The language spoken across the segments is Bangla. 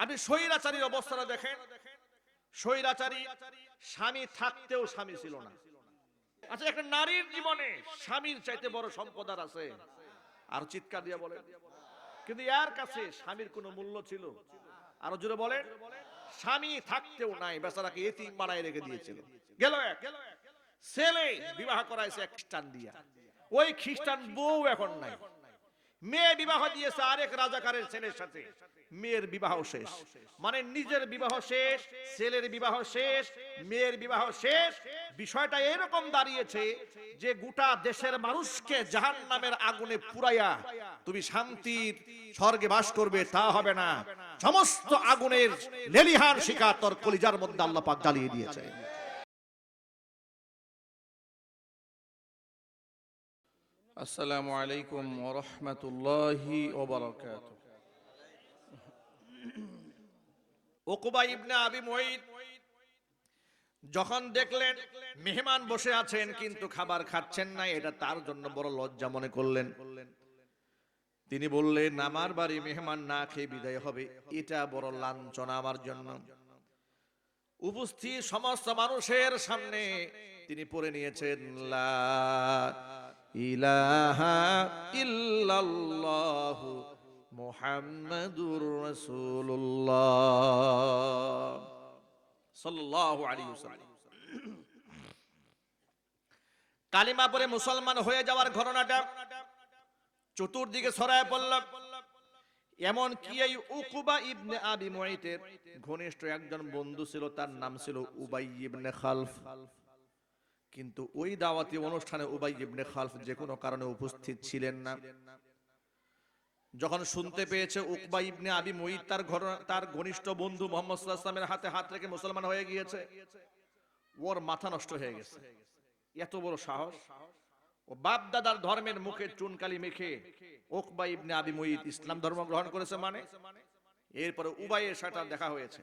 আপনি স্বৈরাচারীর অবস্থাটা দেখেন। স্বৈরাচারী স্বামী থাকতেও স্বামী ছিল না। আচ্ছা একটা নারীর জীবনে স্বামীর চাইতে বড় সম্পদ আর আছে? আর চিৎকার দিয়ে বলেন। কিন্তু এর কাছে স্বামীর কোনো মূল্য ছিল? আরও জোরে বলেন। স্বামী থাকতেও নাই, বেচারাকে এতিম বানায় রেখে দিয়েছিল। গেল এক। ছেলে বিবাহ করাইছে এক খ্রিস্টান দিয়া। ওই খ্রিস্টান বউ এখন নাই। মেয়ে বিবাহ দিয়েছে আরেক রাজাকারের ছেলের সাথে। মেয়ের বিবাহ শেষ। মানে নিজের বিবাহ শেষ, ছেলের বিবাহ শেষ, মেয়ের বিবাহ শেষ। বিষয়টা এরকম দাঁড়িয়েছে যে গোটা দেশের মানুষকে জাহান নামের আগুনে পুরাইয়া তুমি শান্তির স্বর্গে বাস করবে, তা হবে না। সমস্ত আগুনের লেলিহান শিকার তোর কলিজার মধ্যে আল্লাহ পাক জ্বালিয়ে দিয়েছে। আসসালামু আলাইকুম ওরহমতুল্লাহি ওবরাকাত ওকুবা ইবনে আবি যখন দেখলেন মেহমান বসে আছেন, কিন্তু খাবার খাচ্ছেন না, এটা তার জন্য বড় লজ্জা মনে করলেন। তিনি বললেন, আমার বাড়ি মেহমান না খেয়ে বিদায় হবে, এটা বড় লাঞ্ছনা আমার জন্য। উপস্থিত সমস্ত মানুষের সামনে তিনি পড়ে নিয়েছেন ইলাহা ইল্লাল্লাহু মুহাম্মাদুর রাসূলুল্লাহ সাল্লাল্লাহু আলাইহি ওয়াসাল্লাম। কালিমা পরে মুসলমান হয়ে যাওয়ার ঘটনাটা চতুর্দিকে ছড়ায় পড়ল। এমন কি এই উকুবা ইবনে আবি মুঈতের ঘনিষ্ঠ একজন বন্ধু ছিল, তার নাম ছিল উবাই ইবনে খালফ। কিন্তু ওই দাওয়াতি অনুষ্ঠানে উবাই ইবনে খালফ যে কোনো কারণে উপস্থিত ছিলেন না। যখন শুনতে পেয়েছে উকবা ইবনে আবি মুঈদ, তার ঘর, তার ঘনিষ্ঠ বন্ধু মোহাম্মদ সাল্লাল্লাহু হাতে হাত রেখে মুসলমান হয়ে গিয়েছে। ওর মাথা নষ্ট হয়ে গেছে। এত বড় সাহস। ও বাপ দাদার ধর্মের মুখে চুনকালি মেখে ওকবা ইবনে আবি মুঈদ ইসলাম ধর্ম গ্রহণ করেছে মানে? এরপরে উবাইয়ের সাথে দেখা হয়েছে।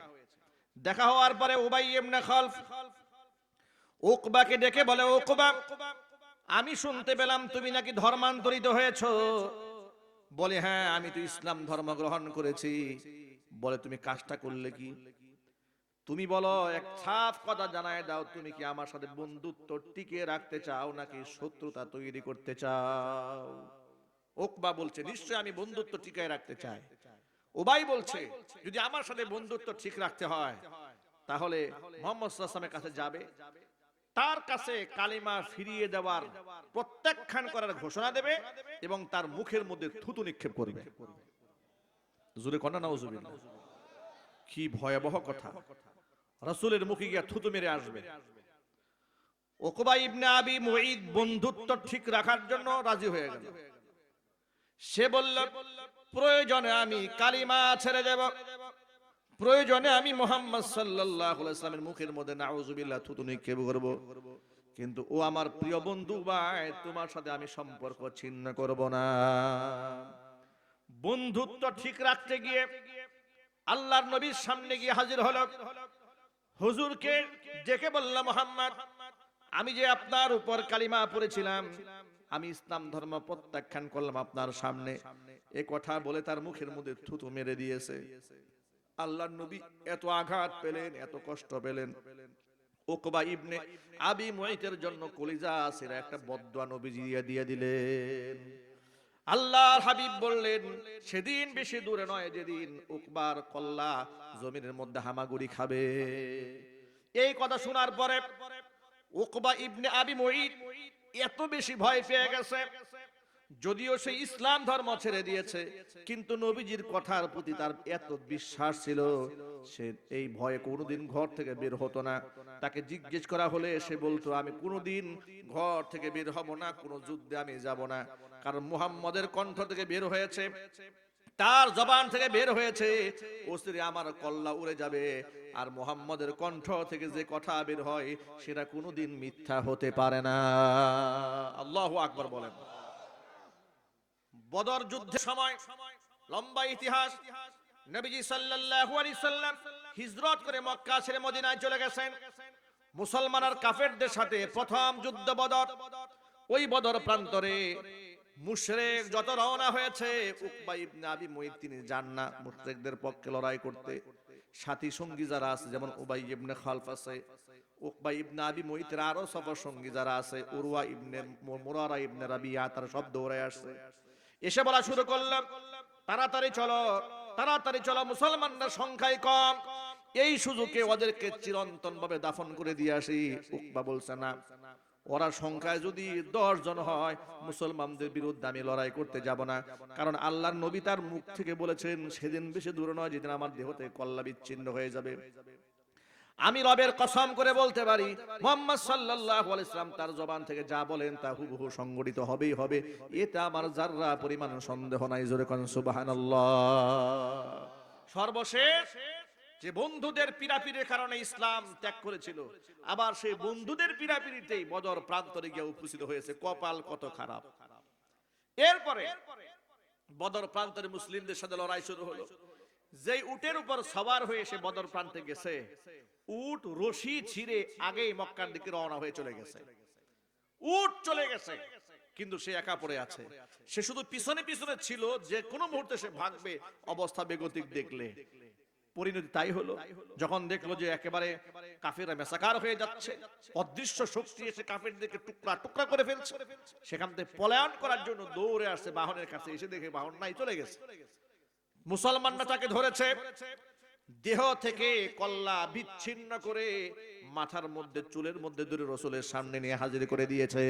দেখা হওয়ার পরে উবাই ইবনে খালফ ওকবাকে ডেকে বলে ওকবা আমি শুনতে পেলাম তুমি নাকি ধর্মান্তরিত হয়েছো। বলে হ্যাঁ আমি তো ইসলাম ধর্ম গ্রহণ করেছি। বলে, তুমি কাজটা করলে কি? তুমি বলো, এক সাফ কথা জানায় দাও, তুমি কি আমার সাথে বন্ধুত্ব টিকিয়ে রাখতে চাও নাকি শত্রুতা তৈরি করতে চাও? ওকবা বলছে নিশ্চয় আমি বন্ধুত্ব টিকায় রাখতে চাই। ওবাই বলছে, যদি আমার সাথে বন্ধুত্ব ঠিক রাখতে হয়, তাহলে মোহাম্মদ কাছে যাবে। তার কাছে কালিমা ফিরিয়ে দেওয়ার প্রত্যাখ্যান করার ঘোষণা দেবে এবং তার মুখের মধ্যে থুতু নিক্ষেপ করবে। জোরে কন্যা, নাউজুবিল্লাহ। কি ভয়াবহ কথা। রাসূলের মুখে গিয়া থুতু মেরে আসবে। ওকবা ইবনে আবি মুঈদ বন্ধুত্ব ঠিক রাখার জন্য রাজি হয়ে গেল। সে বলল, প্রয়োজনে আমি কালিমা ছেড়ে দেব। প্রয়োজনে আমি মোহাম্মদ সাল্লাল্লাহু আলাইহি সাল্লামের মুখের মধ্যে নাউজুবিল্লাহ থুতু নিক্ষেপ করব। কিন্তু ও আমার প্রিয় বন্ধু ভাই, তোমার সাথে আমি সম্পর্ক ছিন্ন করব না। বন্ধুত্ব ঠিক রাখতে গিয়ে আল্লাহর নবীর সামনে গিয়ে হাজির হল। হুজুরকে ডেকে বললাম, মোহাম্মদ, আমি যে আপনার উপর কালিমা পড়েছিলাম, আমি ইসলাম ধর্ম প্রত্যাখ্যান করলাম আপনার সামনে। এ কথা বলে তার মুখের মধ্যে থুতু মেরে দিয়েছে। আল্লাহর নবী এত আঘাত পেলেন, এত কষ্ট পেলেন। ওকবা ইবনে আবি মুঈতের জন্য কলিজা সেরা একটা বদদুয়া নবীজি দিয়ে দিলেন। আল্লাহর হাবিব বললেন, সেদিন বেশি দূরে নয় যেদিন উকবার কল্লা জমিনের মধ্যে হামাগুড়ি খাবে। এই কথা শোনার পরে উকবা ইবনে আবি মুঈদ এত বেশি ভয় পেয়ে গেছে যদিও সে ইসলাম ধর্ম ছেড়ে দিয়েছে, কিন্তু নবীজির কথার প্রতি তার এত বিশ্বাস ছিল, সে এই ভয়ে কোনোদিন ঘর থেকে বের হতো না। তাকে জিজ্ঞেস করা হলে সে বলতো, আমি কোনোদিন ঘর থেকে বের হব না, কোনো যুদ্ধে আমি যাব না। কারণ মুহাম্মদের কণ্ঠ থেকে বের হয়েছে, তার জবান থেকে বের হয়েছে ওসিরে আমার কল্লা উড়ে যাবে। আর মোহাম্মদের কণ্ঠ থেকে যে কথা বের হয়, সেটা কোনোদিন মিথ্যা হতে পারে না। আল্লাহু আকবর বলেন। বদর যুদ্ধের সময় লম্বা ইতিহাস। নবীজি সাল্লাল্লাহু আলাইহি সাল্লাম হিজরত করে মক্কা ছেড়ে মদিনায় চলে গেছেন। মুসলমান আর কাফেরদের সাথে প্রথম যুদ্ধ বদর। ওই বদর প্রান্তরে মুশরিক যত রওনা হয়েছে, উকবা ইবনে আবি মুঈত তিনি যান না মুশরিকদের পক্ষে লড়াই করতে। সাথী সঙ্গী যারা আছে, যেমন উবাই ইবনে খালফ আছে, উকবা ইবনে আবি মুঈতের আরও সফর সঙ্গী যারা আছে, উরওয়া ইবনে মুরারা ইবনে রাবিয়া, তারা সব দৌড়ে আসছে। এসে বলা শুরু করলাম, তাড়াতাড়ি চলো তাড়াতাড়ি চলো, মুসলমানদের সংখ্যায় কম। এই সুযোগে ওদেরকে চিরন্তন ভাবে দাফন করে দিয়ে আসি, উকবা বলছে না। ওরা সংখ্যায় যদি দশ জন হয়, মুসলমানদের বিরুদ্ধে আমি লড়াই করতে যাব না। কারণ আল্লাহর নবী তার মুখ থেকে বলেছেন, সেদিন বেশি দূরে নয় যেদিন আমার দেহ থেকে কল্লা বিচ্ছিন্ন হয়ে যাবে। আমি রবের কসম করে বলতে পারি, মোহাম্মদ সাল্লাল্লাহু আলাইহি সাল্লাম তার জবান থেকে যা বলেন তা হুবহু সংগঠিত হবেই হবে। এতে আমার যাররা পরিমাণ সন্দেহ নাই, জোরে কোন সুবহানাল্লাহ। সর্বশেষ, যে বন্ধুদের পিরাপিরের কারণে ইসলাম ত্যাগ করেছিল, আবার সেই বন্ধুদের পিরাপিরিতেই বদর প্রান্তরে গিয়ে উপস্থিত হয়েছে। কপাল কত খারাপ। এরপরে বদর প্রান্তরে মুসলিমদের সাথে লড়াই শুরু হলো। যেই উটের উপর সবার হয়ে সে বদর প্রান্তে গেছে, উট রশি ছিঁড়ে আগেই মক্কার দিকে রওনা হয়ে চলে গেছে। উট চলে গেছে, কিন্তু সে একা পড়ে আছে। সে শুধু পিছনে পিছনে ছিল, যে কোনো মুহূর্তে সে ভাগবে অবস্থা বেগতিক দেখলে। পরিণতি তাই হলো, যখন দেখল যে একেবারে কাফেররা মেসাকার হয়ে যাচ্ছে, অদৃশ্য শক্তি এসে কাফেরদেরকে টুকরা টুকরা করে ফেলছে। সেখান থেকে পলায়ন করার জন্য দৌড়ে আসছে বাহনের কাছে, এসে দেখে বাহন নাই, চলে গেছে। মুসলমানরা তাকে ধরেছে। দেহ থেকে কল্লা বিচ্ছিন্ন করে মাথার মধ্যে, চুলের মধ্যে দূরে রসুলের সামনে নিয়ে হাজির করে দিয়েছে।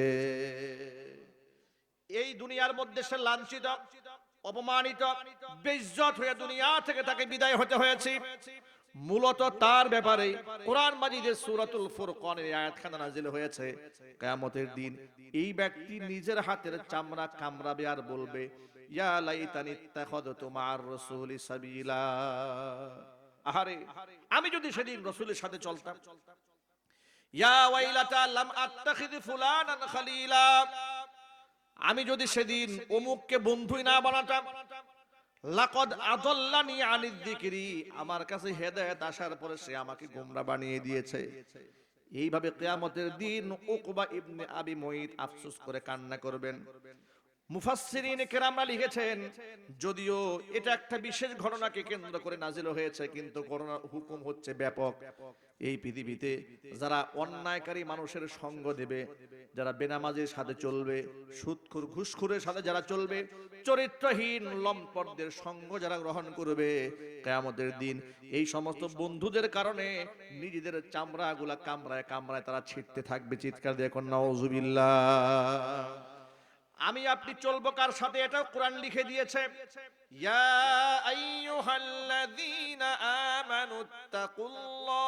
এই দুনিয়ার মধ্যে সে লাঞ্ছিত, অপমানিত, বেইজ্জত হয়ে দুনিয়া থেকে তাকে বিদায় হতে হয়েছে। মূলত তার ব্যাপারে কোরআন মাজিদের সূরাতুল ফুরকানের আয়াতখানা নাজিল হয়েছে। কিয়ামতের দিন এই ব্যক্তি নিজের হাতের চামড়া কামড়াবে আর বলবে ইয়া লাইতানি ইত্তাখাযতু মা'আর রাসূলি সাবিলা। আহারে, আমি যদি সেদিন রাসূলের সাথে চলতাম। ইয়া ওয়াইলাতা লাম আত্তাখিদ ফুলানান খালিলা। আমি যদি সেদিন অমুককে বন্ধুই না বানাতাম, লাকদ আদল্লানি আনিদ যিকরি, আমার কাছে হেদায়েত আসার পরে সে আমাকে গোমরা বানিয়ে দিয়েছে। এইভাবে কিয়ামতের দিন উকবা ইবনে আবি মুঈত আফসোস করে কান্না করবেন। লিখেছেন, যদিও এটা একটা বিশেষ ঘটনাকে কেন্দ্র করে নাজিল হয়েছে, কিন্তু করোনার হুকুম হচ্ছে ব্যাপক। এই পৃথিবীতে যারা অন্যায়কারী মানুষের সঙ্গ দেবে, যারা বেনামাজের সাথে চলবে সুদখুর ঘুষখুরের সাথে যারা চলবে, চরিত্রহীন লম্পটদের সঙ্গ যারা গ্রহণ করবে, কেয়ামতের দিন এই সমস্ত বন্ধুদের কারণে নিজেদের চামড়াগুলা কামড়ায় কামড়ায় তারা ছিটতে থাকবে। চিৎকার দিয়ে এখন নওজুবিল্লাহ আমি আপনি চলবো কার সাথে? এটাও কোরআন লিখে দিয়েছে। ইয়া আইয়ুহাল্লাযীনা আমানুত্তাকুল্লাহ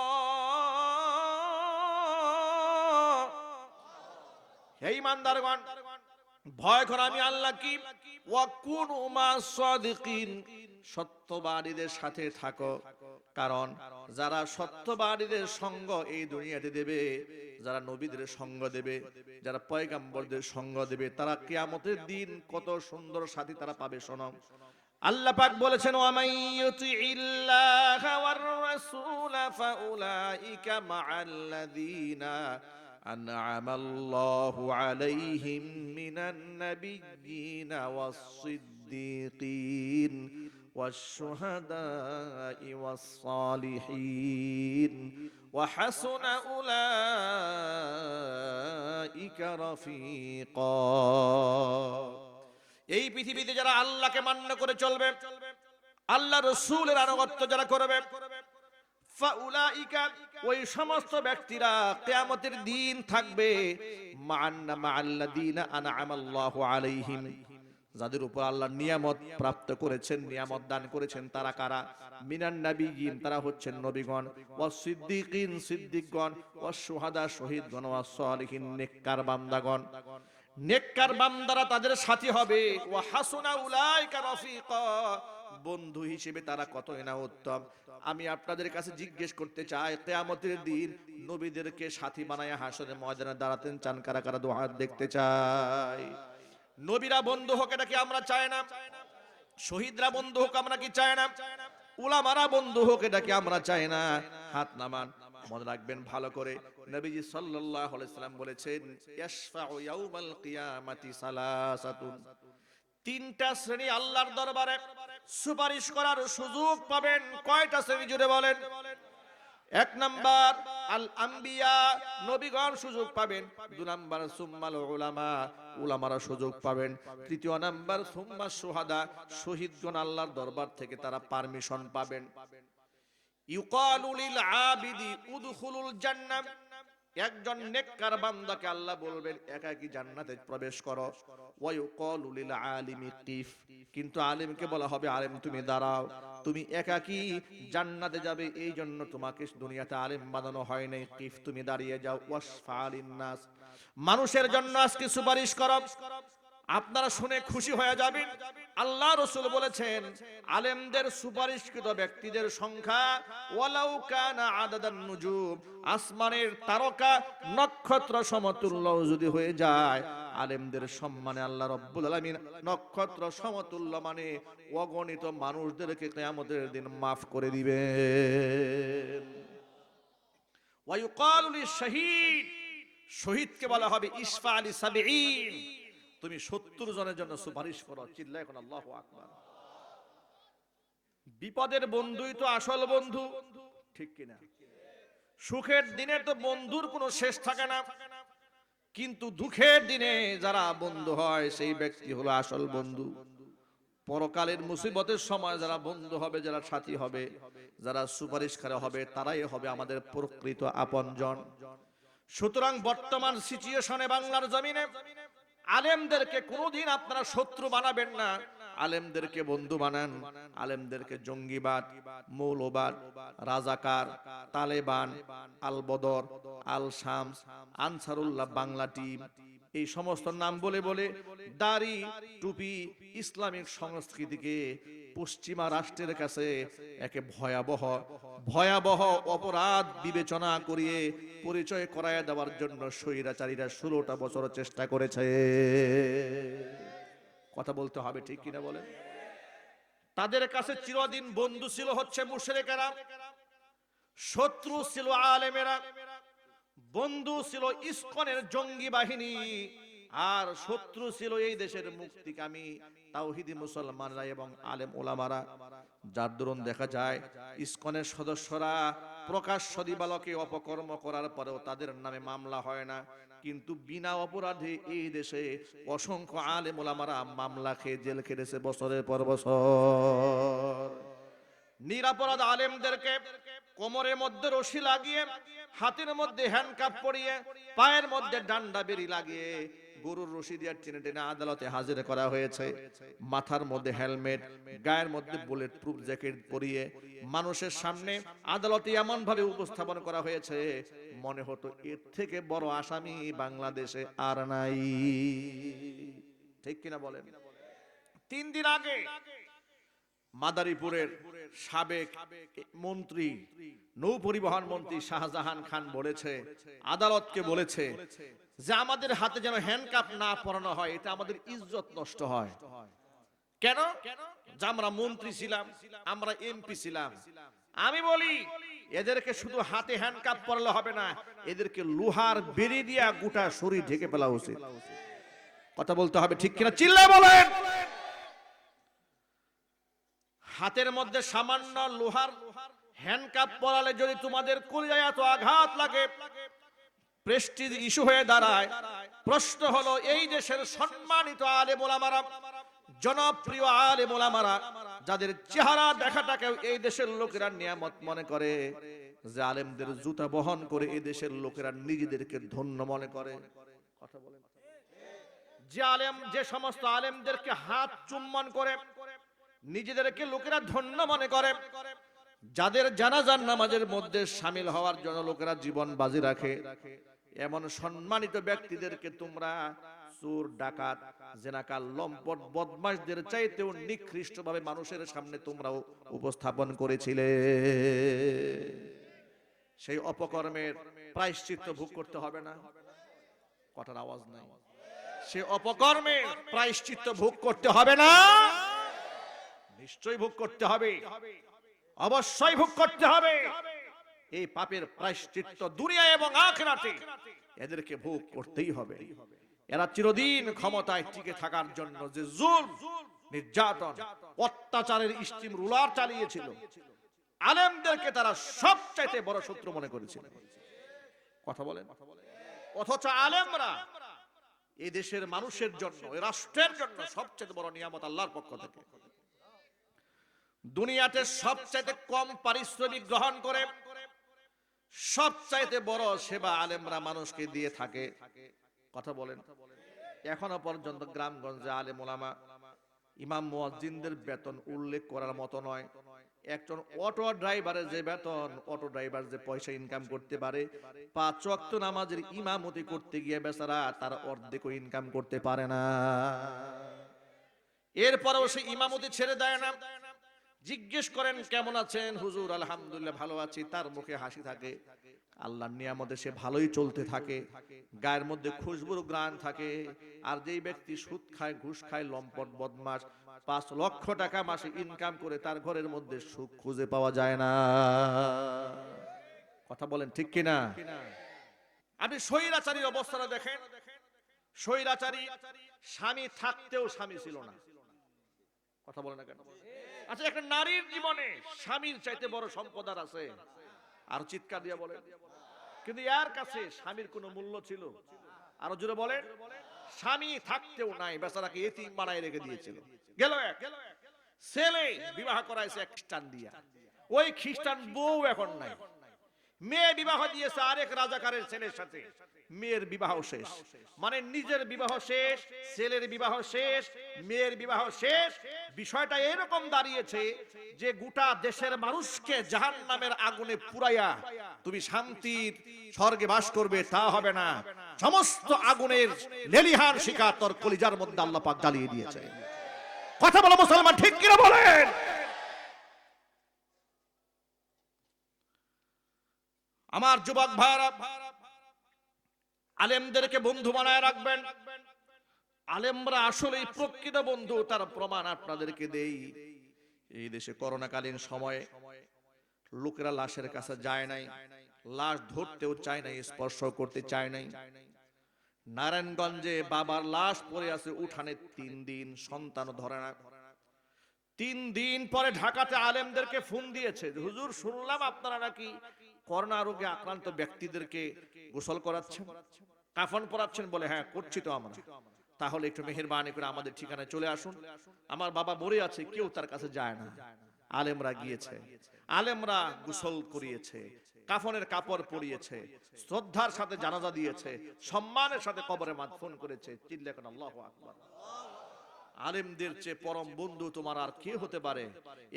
হে ঈমানদারগণ, ভয় কর, আমি আল্লাহ কি? ওয়া কুনু মাস সাদিকিন। সত্যবাদীদের সাথে থাকো, কারণ যারা সত্যবাদীদের সঙ্গ এই দুনিয়াতে দেবে যারা নবীদের সঙ্গ দেবে যারা পয়গাম্বরদের সঙ্গ দেবে তারা কিয়ামতের দিন কত সুন্দর সাথী তারা পাবে শোনো আল্লাহ পাক বলেছেন ওয়ামাই ইউতিইল্লাহা ওয়ার রাসূল ফাউলাইকা মাআল্লাযীনা أنعم الله عليهم من النبيين والصديقين والشهداء والصالحين وحسن أولئك رفيقا এই পৃথিবীতে যারা আল্লাহকে মান্য করে চলবে আল্লাহ রসুলের আনুগত্য যারা করবে ফাউলাইকা ওই সমস্ত ব্যক্তিরা কিয়ামতের দিন থাকবে মা'আন্না মা'আল্লাযীনা আন'আমাল্লাহু আলাইহিম যাদের উপর আল্লাহ নিয়ামত প্রাপ্ত করেছেন, নিয়ামত দান করেছেন, তারা কারা? মিনান নাবিয়িন তারা হচ্ছেন নবীগণ। ওয়াস সিদ্দিকিন, সিদ্দিকগণ। ওয়াস শুহাদা, শহীদগণ। ওয়াস সালিহিন, নেককার বান্দাগণ। নেককার বান্দারা তাদের সাথী হবে। হাসুনা উলাইকা বন্ধু হিসেবে তারা কতই না উত্তম। আমি আপনাদের কাছে জিজ্ঞেস করতে চাই, কেয়ামতের দিন নবীদেরকে সাথী বানায় হাসরে ময়দানে দাঁড়াতেন চান কারা কারা দোহাত দেখতে চাই? নবীরা বন্ধু হোক, এটা কি আমরা চাই না? শহীদরা বন্ধু হোক, আমরা কি চাই না? উলামারা বন্ধু হোক, এটা কি আমরা চাই না? হাত নামান, মনে রাখবেন ভালো করে। নবীজি সাল্লাল্লাহু আলাইহি সাল্লাম বলেছেন, ইয়াশফাউ ইয়াউমাল কিয়ামাতি সালাসাতুন। তিনটা শ্রেণি আল্লাহর দরবারে সুপারিশ করার সুযোগ পাবেন। কয়টা শ্রেণি জুড়ে বলেন? এক নাম্বার আল আম্বিয়া নবীগণ সুযোগ পাবেন। দু নাম্বার, সুম্মাল উলামা উলামারা সুযোগ পাবেন। তৃতীয় নাম্বার সোমবার সোহাদা, শহীদগণ আল্লাহর দরবার থেকে তারা পারমিশন পাবেন। ইউকালু লিল আবিদি উদখুলুল জান্নাহ। একজন নেককার বান্দাকে আল্লাহ বলবেন, একাকি জান্নাতে প্রবেশ করো। ওয়ায়ু ইউকালু লিল আলিমি কিফ। কিন্তু আলিমকে বলা হবে, আলেম, তুমি দাঁড়াও। তুমি একাকি জান্নাতে যাবে, এই জন্য তোমাকে দুনিয়াতে আলেম বানানো হয় নাই। কিফ, তুমি দাঁড়িয়ে যাও। ওয়াসফালিন নাস। মানুষের জন্য আজকে সুপারিশ করো। আপনারা শুনে খুশি হয়ে যাবেন। আল্লাহ রসুল বলেছেন, আলেমদের সুপারিশকৃত ব্যক্তিদের সংখ্যা আসমানের তারকা নক্ষত্র সমতুল্য যদি হয়ে যায়, আলেমদের সম্মানে আল্লাহ রব্বুল আলামিন নক্ষত্র সমতুল্য মানে অগণিত মানুষদেরকে কিয়ামতের দিন মাফ করে দিবে লিশ-শাহীদ, শহীদকে বলা হবে ইসফা আলী সাবিঈন। তুমি সত্তর জনের জন্য সুপারিশ করো, চিল্লা এখন আল্লাহ আকবার। বিপদের বন্ধুই তো আসল বন্ধু, ঠিক কিনা? সুখের দিনে তো বন্ধুর কোনো শেষ থাকে না, কিন্তু দুঃখের দিনে যারা বন্ধু হয়, সেই ব্যক্তি হলো আসল বন্ধু। পরকালের মুসিবতের সময় যারা বন্ধু হবে, যারা সাথী হবে, যারা সুপারিশকারী হবে, তারাই হবে আমাদের প্রকৃত আপনজন। সুতরাং বর্তমান সিচুয়েশনে বাংলার জমিনে আলেমদেরকে কোনোদিন আপনারা শত্রু বানাবেন না। আলেমদেরকে বন্ধু বানান। আলেমদেরকে জঙ্গিবাদ, মৌলবাদ, রাজাকার, তালেবান আল বদর আল শামস আনসারুল্লাহ, বাংলা টিম, এই সমস্ত নাম বলে বলে দাড়ি, টুপি ইসলামিক সংস্কৃতিকে পশ্চিমা রাষ্ট্রের কাছে একে ভয়াবহ ভয়াবহ অপরাধ বিবেচনা করিয়ে পরিচয় করায় দেওয়ার জন্য স্বৈরাচারীরা ষোলোটা বছর চেষ্টা করেছে। কথা বলতে হবে ঠিক কিনা বলেন? তাদের কাছে চিরদিন বন্ধু ছিল হচ্ছে মুশরেকেরা, শত্রু ছিল আলেমেরা, বন্ধু ছিল ইস্কনের জঙ্গি বাহিনী, আর শত্রু ছিল এই দেশের মুক্তিকামী তাওহিদি মুসলমানরা এবং আলেম ওলামারা। যার দরুন দেখা যায় ইস্কনের সদস্যরা প্রকাশ্য দিবালকে অপকর্ম করার পরেও তাদের নামে মামলা হয় না। কিন্তু বিনা অপরাধে এই দেশে অসংখ্য আলেম ওলামারা মামলা খেয়ে জেল খেটেছে বছরের পর বছর। নিরাপরাধ আলেমদেরকে কোমরের মধ্যে রশি লাগিয়ে হাতের মধ্যে হ্যান্ডকাপ পরিয়ে পায়ের মধ্যে ডান্ডা বেরি লাগিয়ে গরুর রশি দিয়ে টেনে টেনে আদালতে হাজির করা হয়েছে। মাথার মধ্যে হেলমেট, গায়ের মধ্যে বুলেট প্রুফ জ্যাকেট পরিয়ে মানুষের সামনে আদালতে এমন ভাবে উপস্থাপন করা হয়েছে, মনে হতো এর থেকে বড় আসামি বাংলাদেশে আর নাই। ঠিক কিনা বলেন? তিন দিন আগে মাদারীপুরের সাবেক মন্ত্রী নৌ পরিবহন মন্ত্রী শাহজাহান খান বলেছে আদালতকে বলেছে যে আমাদের হাতে যেন হ্যান্ডকাপ না পরানো হয় এটা আমাদের ইজ্জত নষ্ট হয়। কেন? যে আমরা মন্ত্রী ছিলাম আমরা এমপি ছিলাম। আমি বলি এদেরকে শুধু হাতে হ্যান্ডকাপ পরালে হবে না এদেরকে লোহার বেরি দিয়া গোটা শরীর ঢেকে ফেলা উচিত। কথা বলতে হবে ঠিক কিনা? চিল্লা বলেন! হাতের মধ্যে সামান্য লোহার হ্যান্ডকাপ পরালে যদি তোমাদের কলিজায় এত আঘাত লাগে প্রেস্টিজ ইস্যু হয়ে দাঁড়ায়। প্রশ্ন হলো, এই দেশের সম্মানিত আলেম ওলামারা জনপ্রিয় আলেম ওলামারা যাদের চেহারা দেখাটাকে এই দেশের লোকেরা নিয়ামত মনে করে, যে আলেমদের জুতা বহন করে এই দেশের লোকেরা নিজেদেরকে ধন্য মনে করে। কথা বলেন। যে আলেম, যে সমস্ত আলেমদেরকে হাত চুম্বন করে নিজেদেরকে লোকেরা ধন্য মনে করে। যাদের জানাজার নামাজের মধ্যে সামিল হওয়ার জন্য লোকেরা জীবন বাজি রাখে। এমন সম্মানিত ব্যক্তিদেরকে তোমরা চোর, ডাকাত জেনাকাল লম্পট, বদমাশদের চাইতেও নিকৃষ্ট ভাবে মানুষের সামনে তোমরাও উপস্থাপন করেছিলে। সেই অপকর্মের প্রায়শ্চিত্ত ভোগ করতে হবে না। কথার আওয়াজ নাই। সে অপকর্মের প্রায়শ্চিত্ত ভোগ করতে হবে না। নিশ্চয়ই ভোগ করতে হবে। অবশ্যই ভোগ করতে হবে। এই পাপের প্রায়শ্চিত্ত দুনিয়া এবং আখেরাতে এদেরকে ভোগ করতেই হবে। এরা চিরদিন ক্ষমতায় টিকে থাকার জন্য যে জুল নির্যাতন, অত্যাচারের স্টিম রুলার চালিয়েছিল, আলেমদেরকে তারা সবচাইতে বড় শত্রু মনে করেছিল। কথা বলেন। অথচ আলেমরা এই দেশের মানুষের জন্য রাষ্ট্রের জন্য সবচেয়ে বড় নিয়ামত আল্লাহর পক্ষ থেকে। দুনিয়াতে সবচাইতে কম পারিশ্রমিক গ্রহণ করে, সবচাইতে বড় সেবা আলেমরা মানুষকে দিয়ে থাকে। কথা বলেন। এখনও পর্যন্ত গ্রামগঞ্জে আলেম ওলামা, ইমাম মুয়াজ্জিনদের বেতন উল্লেখ করার মতো নয়। একজন অটো ড্রাইভারের যে বেতন, অটো ড্রাইভার যে পয়সা ইনকাম করতে পারে, পাঁচ ওয়াক্ত নামাজের ইমামতি করতে গিয়ে বেচারা তার অর্ধেকও ইনকাম করতে পারে না। এরপরেও সে ইমামতি ছেড়ে দেয় না। জিজ্ঞেস করেন, কেমন আছেন? হুজুর, আলহামদুলিল্লাহ, ভালো আছি। তার মুখে হাসি থাকে। আল্লাহর নিয়ামতে সে ভালোই চলতে থাকে। গায়ের মধ্যে খুশবুর গ্রাণ থাকে। আর যেই ব্যক্তি সুদ খায়, ঘুষ খায়, লম্পট বদমাস পাঁচ লক্ষ টাকা মাসে ইনকাম করে, তার ঘরের মধ্যে সুখ খুঁজে পাওয়া যায় না। কথা বলেন ঠিক কিনা? আপনি স্বৈরাচারীর অবস্থাটা দেখেন। স্বৈরাচারী স্বামী থাকতেও স্বামী ছিল না। কথা বলে না কেন? আচ্ছা একটা নারীর জীবনে স্বামীর চাইতে বড় সম্পদ আর আছে। আর চিৎকার দিয়ে বলেন। কিন্তু কাছে স্বামীর কোনো মূল্য ছিল? আরও জোরে বলেন। স্বামী থাকতেও নাই, বেচারাকে এতিম বানায় রেখে দিয়েছিল। গেল এক। ছেলে বিবাহ করাইছে খ্রিস্টান দিয়া। ওই খ্রিস্টান বউ এখন নাই। মেয়ে বিবাহ দিয়েছে আরেক রাজাকারের ছেলের সাথে। মেয়ের বিবাহ শেষ। মানে নিজের বিবাহ শেষ ছেলের বিবাহ শেষ মেয়ের বিবাহ শেষ। বিষয়টা এরকম দাঁড়িয়েছে যে গোটা দেশের মানুষকে জাহান নামের আগুনে পুরাইয়া তুমি শান্তির স্বর্গে বাস করবে তা হবে না। সমস্ত আগুনের লেলিহান শিকার তোর কলিজার মধ্যে আল্লাহ পাক জ্বালিয়ে দিয়েছে। কথা বলো মুসলমান ঠিক কিনা বলেন? আমার যুবক ভাইরা আলেমদেরকে বন্ধু বানায় রাখবেন। আলেমরা আসলেই প্রকৃত বন্ধু, তার প্রমাণ আপনাদেরকে দেই। এই দেশে করোনাকালীন সময়ে লোকেরা লাশের কাছে যায় নাই, লাশ ধরতেও চায় নাই স্পর্শ করতে চায় নাই। নারায়ণগঞ্জে বাবার লাশ পড়ে আছে উঠানে তিন দিন সন্তান ধরে না। তিন দিন পরে ঢাকাতে আলেমদেরকে ফোন দিয়েছে, হুজুর শুনলাম আপনারা নাকি করোনা রোগে আক্রান্ত ব্যক্তিদেরকে গোসল করাচ্ছেন, কাফন পরাচ্ছেন বলে হ্যাঁ করছি তো আমরা। তাহলে একটু মেহেরবানি করে আমাদের ঠিকানায় চলে আসুন। আমার বাবা মরে আছে, কেউ তার কাছে যায় না। আলেমরা গিয়েছে। আলেমরা গোসল করিয়েছে, কাফনের কাপড় পরিয়েছে, শ্রদ্ধার সাথে জানাজা দিয়েছে, সম্মানের সাথে কবরে মাধ্যম করেছে। চিল্লে এখন আল্লাহ আলেমদের চেয়ে পরম বন্ধু তোমার আর কে হতে পারে?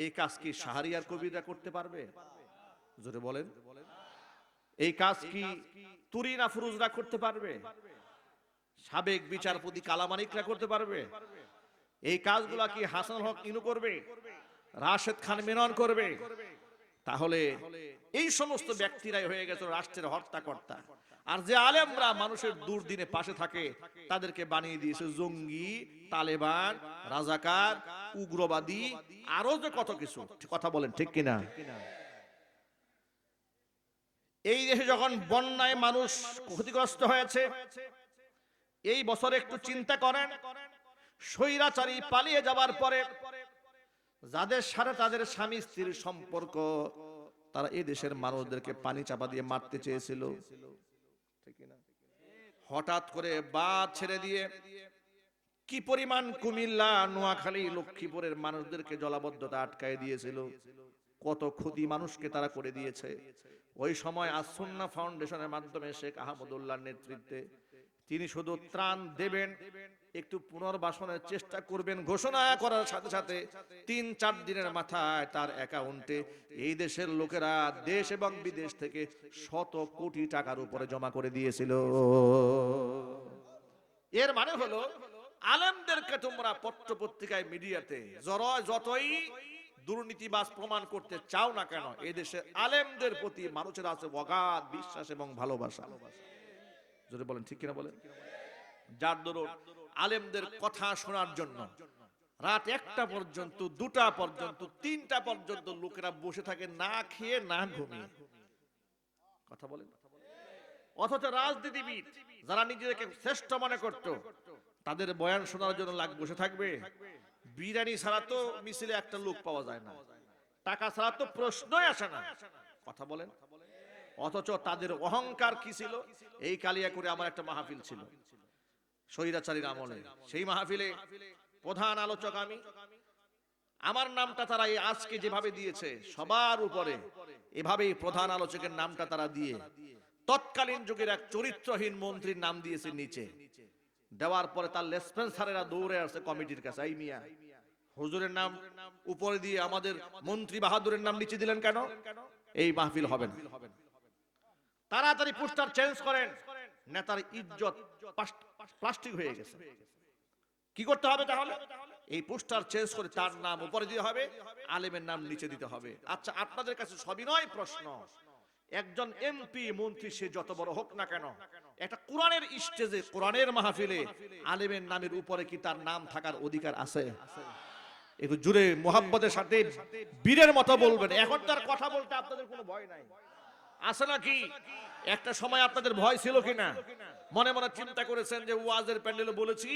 এই কাজ কি শাহরিয়ার কবিরা করতে পারবে? জোরে বলেন। এই কাজ কি তুরিনা ফুরুজরা করতে পারবে? সাবেক বিচারপতি কালামানিকরা করতে পারবে? এই কাজগুলা কি হাসান হক ইনু করবে? রাশেদ খান মেনন করবে? তাহলে এই সমস্ত ব্যক্তিরাই হয়ে গেছে রাষ্ট্রের হর্তাকর্তা। আর যে আলেমরা মানুষের দুর্দিনে পাশে থাকে তাদেরকে বানিয়ে দিয়েছে জঙ্গি তালেবান রাজাকার উগ্রবাদী আরও যে কত কিছু কথা বলেন ঠিক কিনা? এই দেশে যখন বন্যায় মানুষ ক্ষতিগ্রস্ত হয়েছে, এই বছর একটু চিন্তা করেন, স্বৈরাচারী পালিয়ে যাবার পরে যাদের সাথে তাদের স্বামী স্ত্রীর সম্পর্ক, তারা এই দেশের মানুষদেরকে পানি চাপা দিয়ে মারতে চেয়েছিল? হঠাৎ করে বাদ ছেড়ে দিয়ে কি পরিমাণ কুমিল্লা, নোয়াখালী, লক্ষ্মীপুরের মানুষদেরকে জলাবদ্ধতা আটকায় দিয়েছিল কত ক্ষতি মানুষকে তারা করে দিয়েছে। ওই সময় আসন্না ফাউন্ডেশনের মাধ্যমে শেখ আহমদুল্লাহর নেতৃত্বে তিনি শুধু ত্রাণ দেবেন, একটু পুনর্বাসনের চেষ্টা করবেন ঘোষণা করার সাথে সাথে তিন চার দিনের মাথায় তার অ্যাকাউন্টে এই দেশের লোকেরা দেশ এবং বিদেশ থেকে শত কোটি টাকার উপরে জমা করে দিয়েছিল। এর মানে হলো, আলেমদেরকে তোমরা পত্র পত্রিকায় মিডিয়াতে জড় যতই দুর্নীতিবাজ প্রমাণ করতে চাও না কেন? এই দেশে আলেমদের প্রতি মানুষের আছে অগাধ বিশ্বাস এবং ভালোবাসা। যদি বলেন, ঠিক কিনা বলেন? যার দরুন আলেমদের কথা শোনার জন্য রাত একটা পর্যন্ত, দুটা পর্যন্ত, তিনটা পর্যন্ত লোকেরা বসে থাকে, না খেয়ে, না ঘুমিয়ে। কথা বলেন? অথচ রাজনীতিবিদ যারা নিজেদেরকে শ্রেষ্ঠ মনে করত, তাদের বয়ান শোনার জন্য লাগ বসে থাকবে। বিরিয়ানি ছাড়া তো মিছিলে একটা লোক পাওয়া যায় না। টাকা ছাড়া তো প্রশ্নই আসে না। কথা বলেন। অথচ তাদের অহংকার কি ছিল? এই কালিয়া করে আমার একটা মাহফিল ছিল। স্বৈরাচারীর আমলে। সেই মাহফিলে প্রধান আলোচক আমি। আমার নামটা তারা এই আজকে যেভাবে দিয়েছে, সবার উপরে এভাবেই প্রধান আলোচকের নামটা তারা দিয়ে, তৎকালীন যুগের এক চরিত্রহীন মন্ত্রীর নাম দিয়েছে নিচে। দেওয়ার পরে তার লেসপেন্সারেরা দৌড়ে আসছে কমিটির কাছে, এই মিয়া হুজুরের নাম উপরে দিয়ে আমাদের মন্ত্রী বাহাদুরের নাম নিচে দিলেন কেন? এই মাহফিল হবে না তাড়াতাড়ি পোস্টার চেঞ্জ করেন। নেতার ইজ্জত প্লাস্টিক হয়ে গেছে। কি করতে হবে তাহলে? এই পোস্টার চেঞ্জ করে তার নাম উপরে দিতে হবে, আলেমের নাম নিচে দিতে হবে। আচ্ছা আপনাদের কাছে সবিনয় প্রশ্ন। একজন এমপি, মন্ত্রী সে যত বড় হোক না কেন একটা কোরআনের স্টেজে, কোরআনের মাহফিলে আলেমের নামের উপরে কি তার নাম থাকার অধিকার আছে? একটু জুড়ে মোহাম্মদের সাথে বীরের মতো বলবেন। এখন তার কথা বলতে আপনাদের কোনো ভয় নাই। আছে নাকি? একটা সময় আপনাদের ভয় ছিল কিনা মনে মনে চিন্তা করেছেন যে ওয়াজের প্যান্ডেলে বলেছি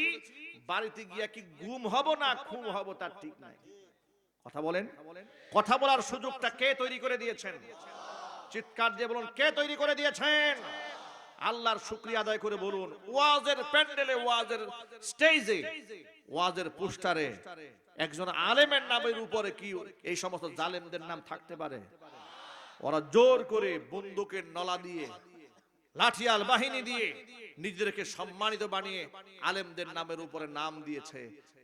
বাড়িতে গিয়া কি গুম হব না খুম হব তার ঠিক নাই। কথা বলেন। কথা বলার সুযোগটা কে তৈরি করে দিয়েছেন? চিৎকার দিয়ে বলুন কে তৈরি করে দিয়েছেন? আল্লাহর শুক্রিয়া আদায় করে বলুন ওয়াজের প্যান্ডেলে ওয়াজের স্টেজে ওয়াজের পোস্টারে একজন আলেমের নামের উপরে কি এই সমস্ত জালেমদের নাম থাকতে পারে? ওরা জোর করে বন্দুকের নলা দিয়ে, লাঠিয়াল বাহিনী দিয়ে নিজেদেরকে সম্মানিত বানিয়ে আলেমদের নামের উপরে নাম দিয়েছে।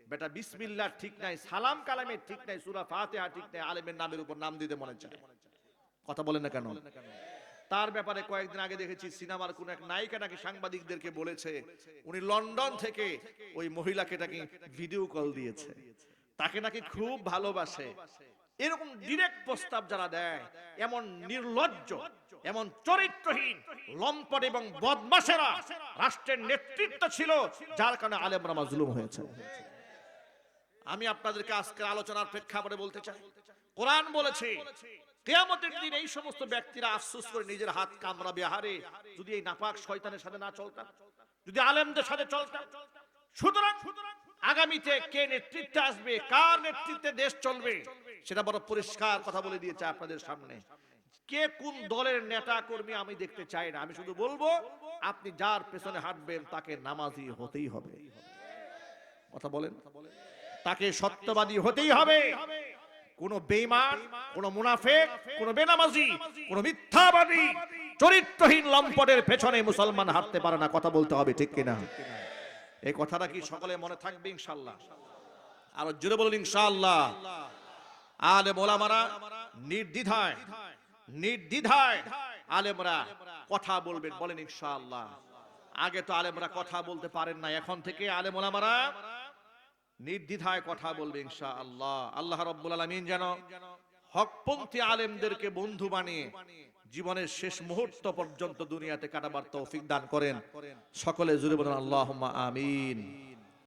বেটা, বিসমিল্লাহ ঠিক নাই, সালাম কালামের ঠিক নাই, সুরা ফাতিহা ঠিক নাই, আলেমের নামের উপর নাম দিতে মনে চায়। কথা বলেন না কেন? তার ব্যাপারে কয়েকদিন আগে দেখেছি সিনেমার কোন এক নায়িকা নাকি সাংবাদিকদেরকে বলেছে, উনি লন্ডন থেকে ওই মহিলাকে নাকি ভিডিও কল দিয়েছে। তাকে নাকি খুব ভালোবাসে। এরকম ডিরেক্ট প্রস্তাব যারা দেয়, এমন নির্লজ্জ, এমন চরিত্রহীন, লম্পট এবং বদমাশেরা রাষ্ট্রের নেতৃত্ব ছিল, যার কারণে আলেমরা মাজলুম হয়েছে। আমি আপনাদেরকে আজকের আলোচনার প্রেক্ষাপটে বলতে চাই। কোরআন বলেছে কেয়ামতের দিন এই সমস্ত ব্যক্তিরা আফসোস করে নিজের হাত কামড়াবে হারে যদি এই নাপাক শয়তানের সাথে না চলতাম, যদি আলেমদের সাথে চলতাম। সুতরাং আগামীতে কে নেতৃত্বে আসবে, কার নেতৃত্বে দেশ চলবে, সেটা বড় পরিষ্কার কথা বলে দিয়েছে আপনাদের সামনে। কে কোন দলের নেতা কর্মী আমি দেখতে চাই না, আমি শুধু বলব, আপনি যার পেছনে হাঁটবেন, তাকে নামাজি হতেই হবে। কথা বলেন? তাকে সত্যবাদী হতেই হবে। কোন বেঈমান কোন মুনাফেক কোন বেনামাজি কোন মিথ্যাবাদী চরিত্রহীন লম্পটের পেছনে মুসলমান হাঁটতে পারে না। কথা বলতে হবে ঠিক কিনা? এই কথাটা কি সকলে মনে থাকবে ইনশাআল্লাহ? আর জোরে বলুন ইনশাআল্লাহ। আলে মোলামারা নির্দ্বিধায় নির্দ্বিধায় আলেমরা কথা বলবেন বলেন ইনশাআল্লাহ। আগে তো আলেমরা কথা বলতে পারেন না এখন থেকে আলেম ওলামারা নির্দ্বিধায় কথা বলবে ইনশা আল্লাহ আল্লাহ রব্বুল আলমিন যেন হকপন্থী আলেমদেরকে বন্ধু বানিয়ে জীবনের শেষ মুহূর্ত পর্যন্ত দুনিয়াতে কাটাবার তৌফিক দান করেন। সকলে জুড়ে বলেন আল্লাহ আমিন।